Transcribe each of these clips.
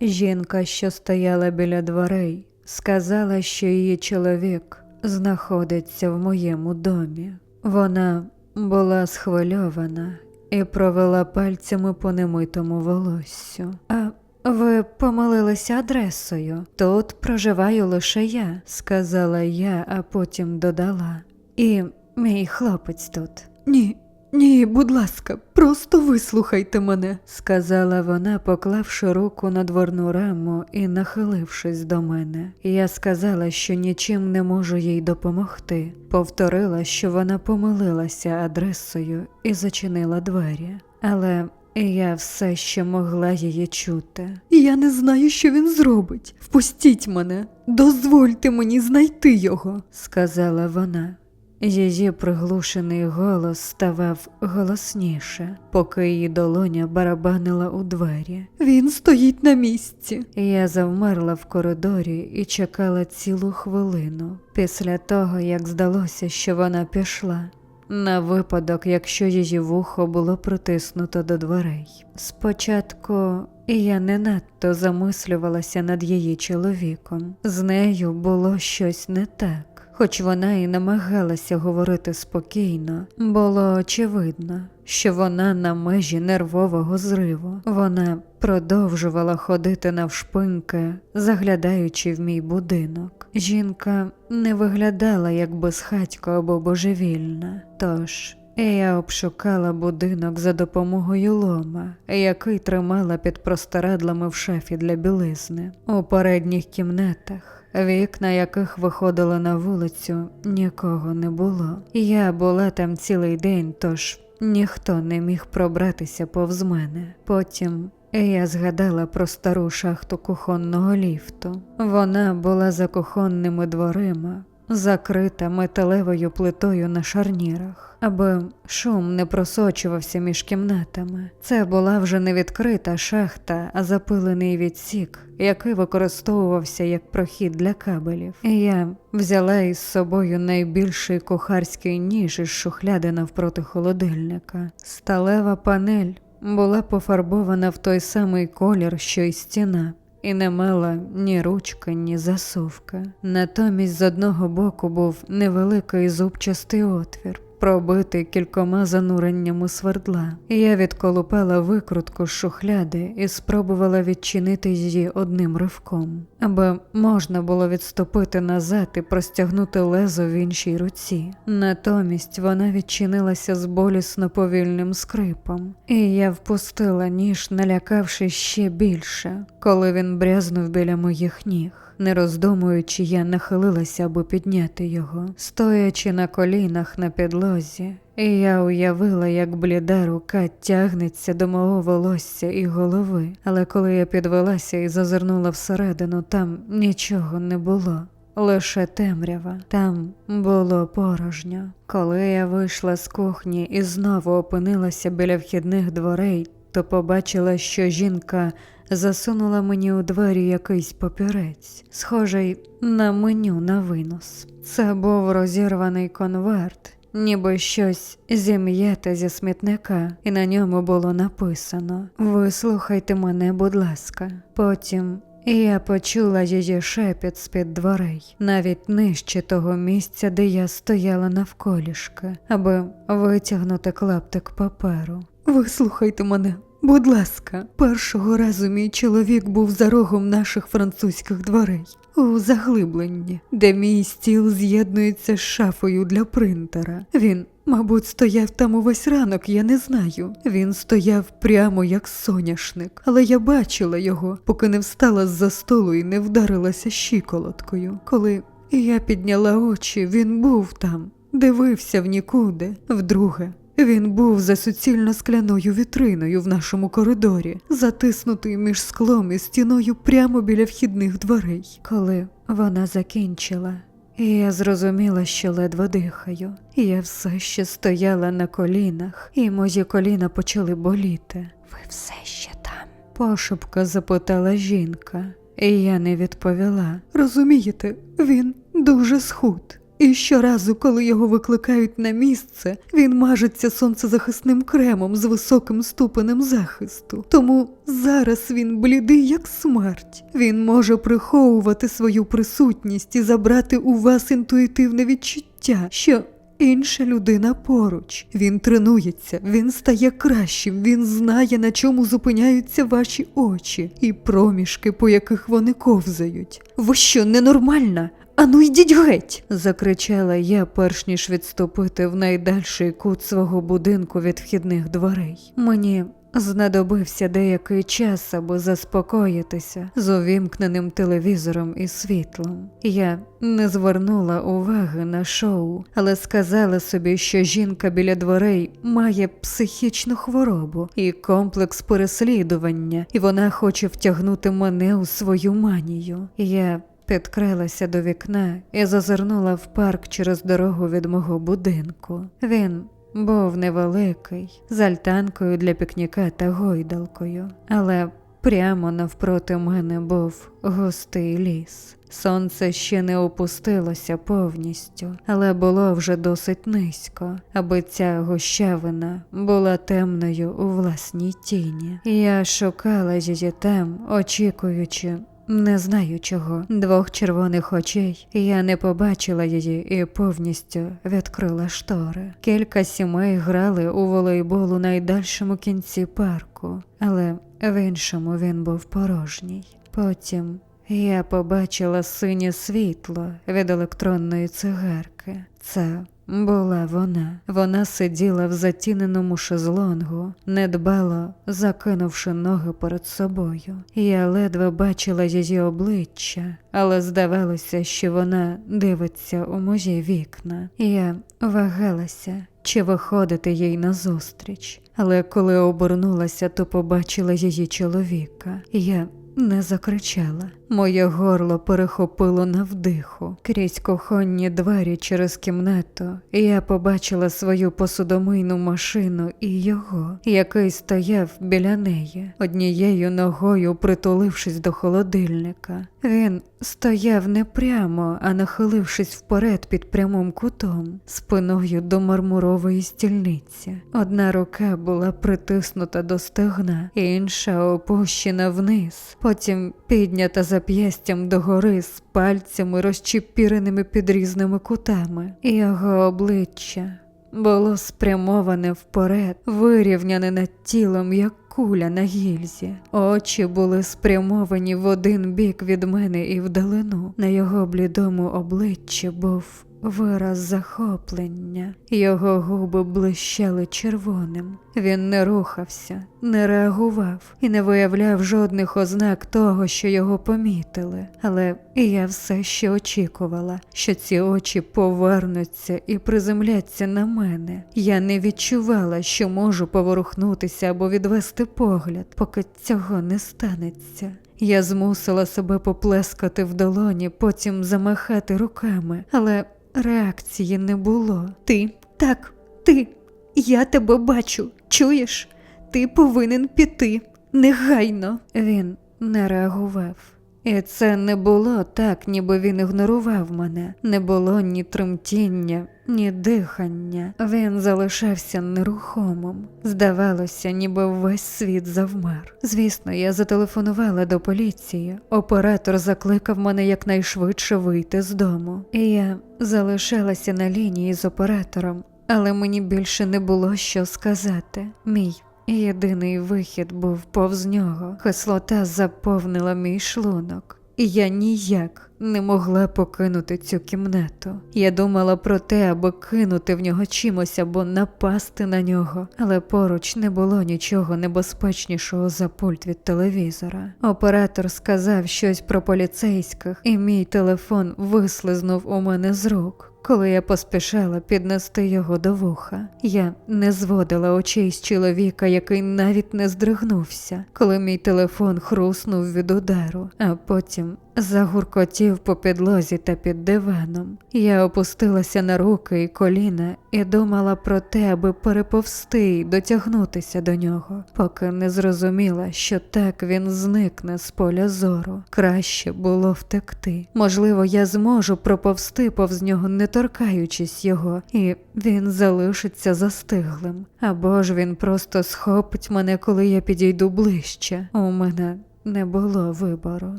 Жінка, що стояла біля дверей, сказала, що її чоловік знаходиться в моєму домі. Вона була схвильована і провела пальцями по немитому волоссю. А ви помилилися адресою. Тут проживаю лише я, сказала я, а потім додала. І мій хлопець тут. Ні, ні, будь ласка, просто вислухайте мене, сказала вона, поклавши руку на дворну раму і нахилившись до мене. Я сказала, що нічим не можу їй допомогти. Повторила, що вона помилилася адресою і зачинила двері. Але я все ще могла її чути. Я не знаю, що він зробить. Впустіть мене, дозвольте мені знайти його, сказала вона. Її приглушений голос ставав голосніше, поки її долоня барабанила у двері. Він стоїть на місці. Я завмерла в коридорі і чекала цілу хвилину після того, як здалося, що вона пішла. На випадок, якщо її вухо було притиснуто до дверей. Спочатку я не надто замислювалася над її чоловіком. З нею було щось не так, хоч вона і намагалася говорити спокійно, було очевидно, що вона на межі нервового зриву. Вона продовжувала ходити навшпиньки, заглядаючи в мій будинок. Жінка не виглядала як безхатько або божевільна, тож я обшукала будинок за допомогою лома, який тримала під простирадлами в шафі для білизни. У передніх кімнатах, вікна яких виходили на вулицю, нікого не було. Я була там цілий день, тож ніхто не міг пробратися повз мене. Потім я згадала про стару шахту кухонного ліфту. Вона була за кухонними дверима, закрита металевою плитою на шарнірах, аби шум не просочувався між кімнатами. Це була вже не відкрита шахта, а запилений відсік, який використовувався як прохід для кабелів. І я взяла із собою найбільший кухарський ніж із шухляди навпроти холодильника. Сталева панель була пофарбована в той самий колір, що й стіна, і не мала ні ручки, ні засувка. Натомість з одного боку був невеликий зубчастий отвір. Пробитий кількома зануреннями свердла, я відколупала викрутку з шухляди і спробувала відчинити її одним ривком, аби можна було відступити назад і простягнути лезо в іншій руці. Натомість вона відчинилася з болісно повільним скрипом, і я впустила ніж, налякавшись ще більше, коли він брязнув біля моїх ніг. Не роздумуючи, я нахилилася, аби підняти його, стоячи на колінах на підлозі, і я уявила, як бліда рука тягнеться до мого волосся і голови. Але коли я підвелася і зазирнула всередину, там нічого не було. Лише темрява, там було порожньо. Коли я вийшла з кухні і знову опинилася біля вхідних дверей, то побачила, що жінка засунула мені у двері якийсь папірець, схожий на меню на винос. Це був розірваний конверт, ніби щось зім'єте зі смітника, і на ньому було написано Вислухайте мене, будь ласка. Потім я почула її шепіт з-під дверей, навіть нижче того місця, де я стояла навколішки, аби витягнути клаптик паперу. Вислухайте мене, будь ласка, першого разу мій чоловік був за рогом наших французьких дверей у заглибленні, де мій стіл з'єднується з шафою для принтера. Він, мабуть, стояв там увесь ранок, я не знаю. Він стояв прямо як соняшник, але я бачила його, поки не встала з-за столу і не вдарилася щиколоткою. Коли я підняла очі, він був там, дивився в нікуди, вдруге. Він був за суцільно скляною вітриною в нашому коридорі, затиснутий між склом і стіною прямо біля вхідних дверей. Коли вона закінчила, я зрозуміла, що ледве дихаю. Я все ще стояла на колінах, і мої коліна почали боліти. Ви все ще там? пошепка запитала жінка, і я не відповіла. Розумієте, він дуже схуд. І щоразу, коли його викликають на місце, він мажеться сонцезахисним кремом з високим ступенем захисту. Тому зараз він блідий, як смерть. Він може приховувати свою присутність і забрати у вас інтуїтивне відчуття, що інша людина поруч. Він тренується, він стає кращим, він знає, на чому зупиняються ваші очі і проміжки, по яких вони ковзають. Ви що, ненормальна? Ану йдіть геть. закричала я, перш ніж відступити в найдальший кут свого будинку від вхідних дверей. Мені знадобився деякий час, аби заспокоїтися з увімкненим телевізором і світлом. Я не звернула уваги на шоу, але сказала собі, що жінка біля дверей має психічну хворобу і комплекс переслідування, і вона хоче втягнути мене у свою манію. Я підкралася до вікна і зазирнула в парк через дорогу від мого будинку. Він був невеликий, з альтанкою для пікніка та гойдалкою, але прямо навпроти мене був густий ліс. Сонце ще не опустилося повністю, але було вже досить низько, аби ця гущавина була темною у власній тіні. Я шукала її там, очікуючи не знаю чого, двох червоних очей. Я не побачила її і повністю відкрила штори. Кілька сімей грали у волейбол у найдальшому кінці парку, але в іншому він був порожній. Потім я побачила синє світло від електронної цигарки. Це була вона. Вона сиділа в затіненому шезлонгу, недбало закинувши ноги перед собою. Я ледве бачила її обличчя, але здавалося, що вона дивиться у мої вікна. Я вагалася, чи виходити їй назустріч. Але коли обернулася, то побачила її чоловіка. Я не закричала. Моє горло перехопило на вдиху. Крізь кухонні двері через кімнату я побачила свою посудомийну машину і його, який стояв біля неї, однією ногою притулившись до холодильника. Він стояв не прямо, а нахилившись вперед під прямим кутом, спиною до мармурової стільниці. Одна рука була притиснута до стегна, інша опущена вниз, потім піднята зап'ястям догори з пальцями, розчіпіреними під різними кутами. Його обличчя було спрямоване вперед, вирівняне над тілом, як куля на гільзі. Очі були спрямовані в один бік від мене і вдалину. На його блідому обличчі був вираз захоплення, його губи блищали червоним. Він не рухався, не реагував і не виявляв жодних ознак того, що його помітили. Але я все ще очікувала, що ці очі повернуться і приземляться на мене. Я не відчувала, що можу поворухнутися або відвести погляд, поки цього не станеться. Я змусила себе поплескати в долоні, потім замахати руками, але реакції не було. Ти, так, ти, я тебе бачу, чуєш? Ти повинен піти негайно. Він не реагував. І це не було так, ніби він ігнорував мене. Не було ні тремтіння, ні дихання. Він залишався нерухомим. Здавалося, ніби весь світ завмер. Звісно, я зателефонувала до поліції. Оператор закликав мене якнайшвидше вийти з дому. І я залишалася на лінії з оператором, але мені більше не було що сказати. Мій Єдиний вихід був повз нього. Кислота заповнила мій шлунок, і я ніяк не могла покинути цю кімнату. Я думала про те, аби кинути в нього чимось або напасти на нього, але поруч не було нічого небезпечнішого за пульт від телевізора. Оператор сказав щось про поліцейських, і мій телефон вислизнув у мене з рук. Коли я поспішала піднести його до вуха, я не зводила очей з чоловіка, який навіть не здригнувся, коли мій телефон хруснув від удару, а потім загуркотів по підлозі та під диваном. Я опустилася на руки і коліна і думала про те, аби переповсти й дотягнутися до нього, поки не зрозуміла, що так він зникне з поля зору. Краще було втекти. Можливо, я зможу проповсти повз нього, не торкаючись його, і він залишиться застиглим. Або ж він просто схопить мене, коли я підійду ближче. У мене не було вибору.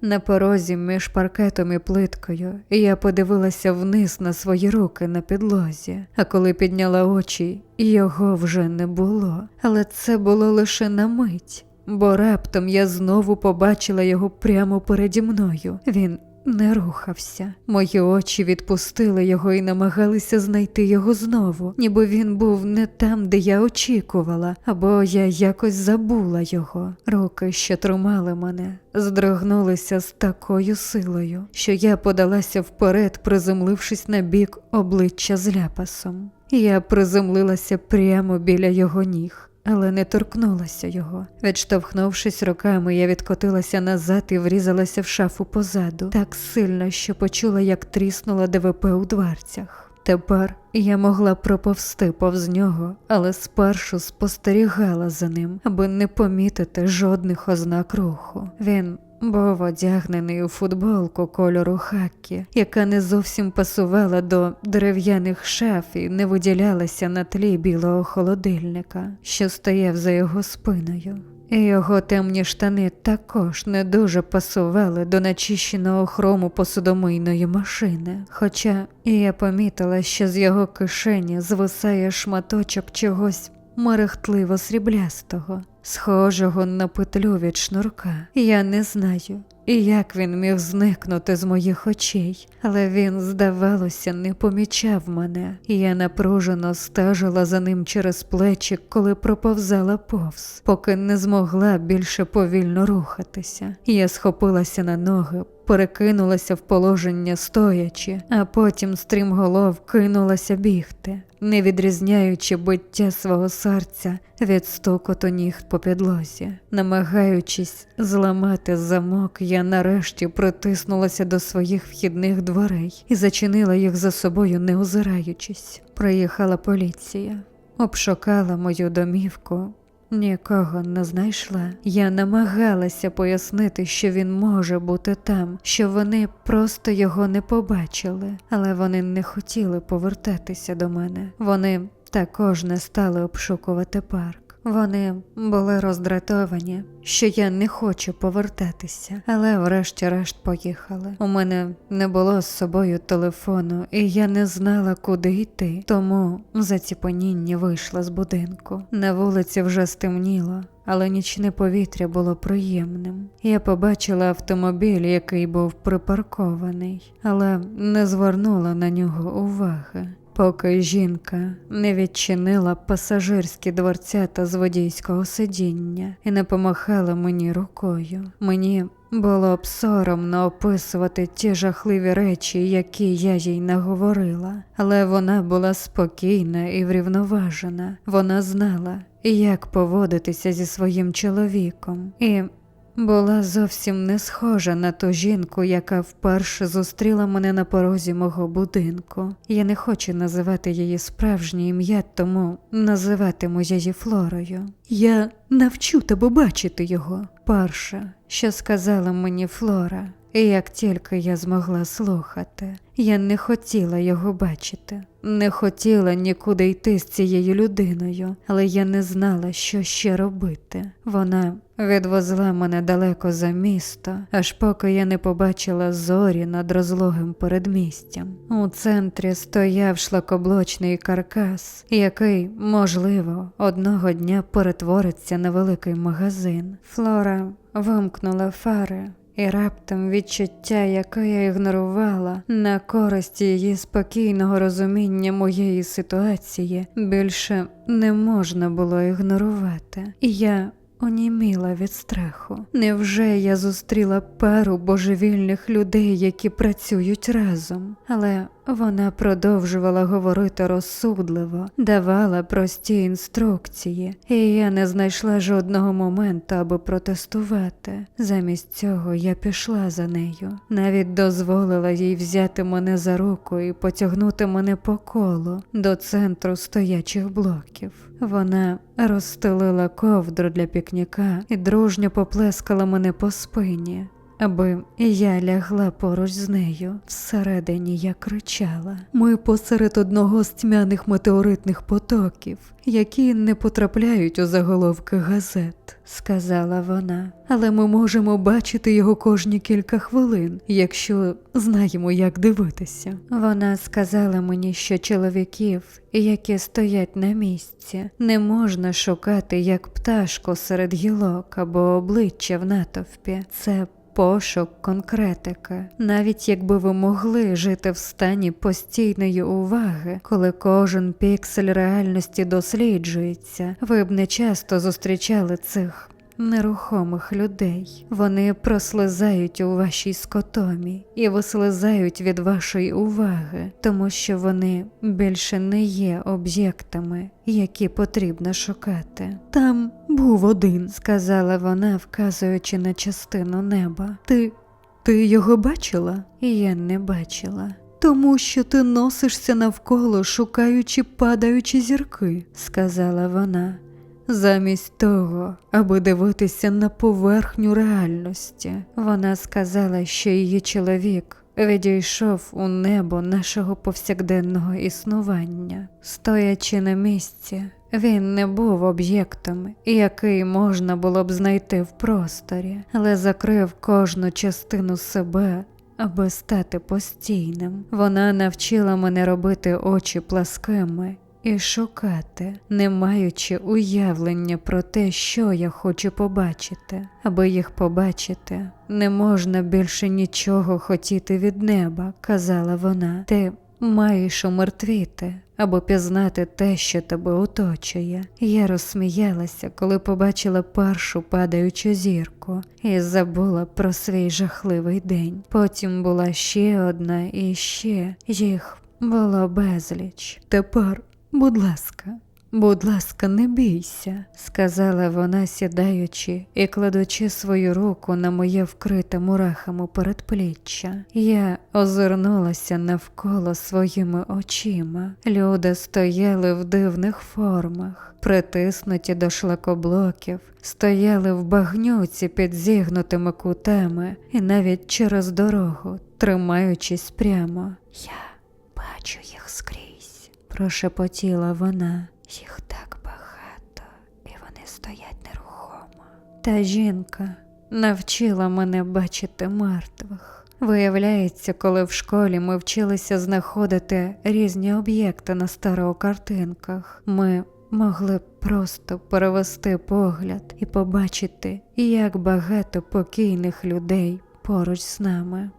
На порозі між паркетом і плиткою я подивилася вниз на свої руки на підлозі, а коли підняла очі, його вже не було. Але це було лише на мить, бо раптом я знову побачила його прямо переді мною. Він не рухався. Мої очі відпустили його і намагалися знайти його знову, ніби він був не там, де я очікувала, або я якось забула його. Руки, що тримали мене, здригнулися з такою силою, що я подалася вперед, приземлившись на бік обличчя з ляпасом. Я приземлилася прямо біля його ніг але не торкнулася його. Відштовхнувшись руками, я відкотилася назад і врізалася в шафу позаду, так сильно, що почула, як тріснула ДВП у дверцях. Тепер я могла проповсти повз нього, але спершу спостерігала за ним, аби не помітити жодних ознак руху. Він був одягнений у футболку кольору хакі, яка не зовсім пасувала до дерев'яних шаф і не виділялася на тлі білого холодильника, що стояв за його спиною. І його темні штани також не дуже пасували до начищеного хрому посудомийної машини. Хоча я помітила, що з його кишені звисає шматочок чогось мерехтливо сріблястого, схожого на петлю від шнурка. Я не знаю, як він міг зникнути з моїх очей, але він, здавалося, не помічав мене, я напружено стежила за ним через плечі, коли проповзала повз, поки не змогла більше повільно рухатися. Я схопилася на ноги, перекинулася в положення стоячи, а потім стрімголов кинулася бігти, не відрізняючи биття свого серця від стукоту ніг по підлозі. Намагаючись зламати замок, я нарешті притиснулася до своїх вхідних дверей і зачинила їх за собою, не озираючись. Приїхала поліція, обшукала мою домівку. Нікого не знайшла. Я намагалася пояснити, що він може бути там, що вони просто його не побачили, але вони не хотіли повертатися до мене. Вони також не стали обшукувати парк. Вони були роздратовані, що я не хочу повертатися, але врешті-решт поїхали. У мене не було з собою телефону, і я не знала, куди йти, тому в заціпанінні вийшла з будинку. На вулиці вже стемніло. Але нічне повітря було приємним. Я побачила автомобіль, який був припаркований, але не звернула на нього уваги поки жінка не відчинила пасажирські дворцята з водійського сидіння і не помахала мені рукою. Мені було б соромно описувати ті жахливі речі, які я їй наговорила, але вона була спокійна і врівноважена. Вона знала, як поводитися зі своїм чоловіком, і була зовсім не схожа на ту жінку, яка вперше зустріла мене на порозі мого будинку. Я не хочу називати її справжнє ім'я, тому називатиму її Флорою. Я навчу тебе бачити його. Перше, що сказала мені Флора, як тільки я змогла слухати, я не хотіла його бачити, не хотіла нікуди йти з цією людиною, але я не знала, що ще робити. Вона відвозила мене далеко за місто, аж поки я не побачила зорі над розлогим передмістям. У центрі стояв шлакоблочний каркас, який, можливо, одного дня перетвориться на великий магазин. Флора вимкнула фари. І раптом відчуття, яке я ігнорувала, на користь її спокійного розуміння моєї ситуації, більше не можна було ігнорувати. І я оніміла від страху. Невже я зустріла пару божевільних людей, які працюють разом? Але Вона продовжувала говорити розсудливо, давала прості інструкції, і я не знайшла жодного моменту, аби протестувати. Замість цього я пішла за нею, навіть дозволила їй взяти мене за руку і потягнути мене по колу до центру стоячих блоків. Вона розстелила ковдру для пікніка і дружньо поплескала мене по спині. Аби я лягла поруч з нею, всередині я кричала. Ми посеред одного з тьмяних метеоритних потоків, які не потрапляють у заголовки газет, сказала вона. Але ми можемо бачити його кожні кілька хвилин, якщо знаємо, як дивитися. Вона сказала мені, що чоловіків, які стоять на місці, не можна шукати як пташку серед гілок або обличчя в натовпі. Це пошук конкретики, навіть якби ви могли жити в стані постійної уваги, коли кожен піксель реальності досліджується, ви б не часто зустрічали цих. Нерухомих людей вони прослизають у вашій скотомі і вислизають від вашої уваги, тому що вони більше не є об'єктами, які потрібно шукати. Там був один, сказала вона, вказуючи на частину неба. Ти ти його бачила? Я не бачила. Тому що ти носишся навколо, шукаючи падаючі зірки, сказала вона. Замість того, аби дивитися на поверхню реальності, вона сказала, що її чоловік відійшов у небо нашого повсякденного існування. Стоячи на місці, він не був об'єктом, який можна було б знайти в просторі, але закрив кожну частину себе. Аби стати постійним, вона навчила мене робити очі пласкими і шукати, не маючи уявлення про те, що я хочу побачити. Аби їх побачити, не можна більше нічого хотіти від неба, казала вона. Ти маєш умертвіти або пізнати те, що тебе оточує. Я розсміялася, коли побачила першу падаючу зірку і забула про свій жахливий день. Потім була ще одна і ще їх було безліч. Тепер Будь ласка, будь ласка, не бійся, сказала вона, сідаючи і кладучи свою руку на моє вкрите мурахами передпліччя. Я озирнулася навколо своїми очима. Люди стояли в дивних формах, притиснуті до шлакоблоків, стояли в багнюці під зігнутими кутами і навіть через дорогу, тримаючись прямо. Я бачу їх скрізь прошепотіла вона. Їх так багато, і вони стоять нерухомо. Та жінка навчила мене бачити мертвих. Виявляється, коли в школі ми вчилися знаходити різні об'єкти на старокартинках, ми могли просто перевести погляд і побачити, як багато покійних людей поруч з нами.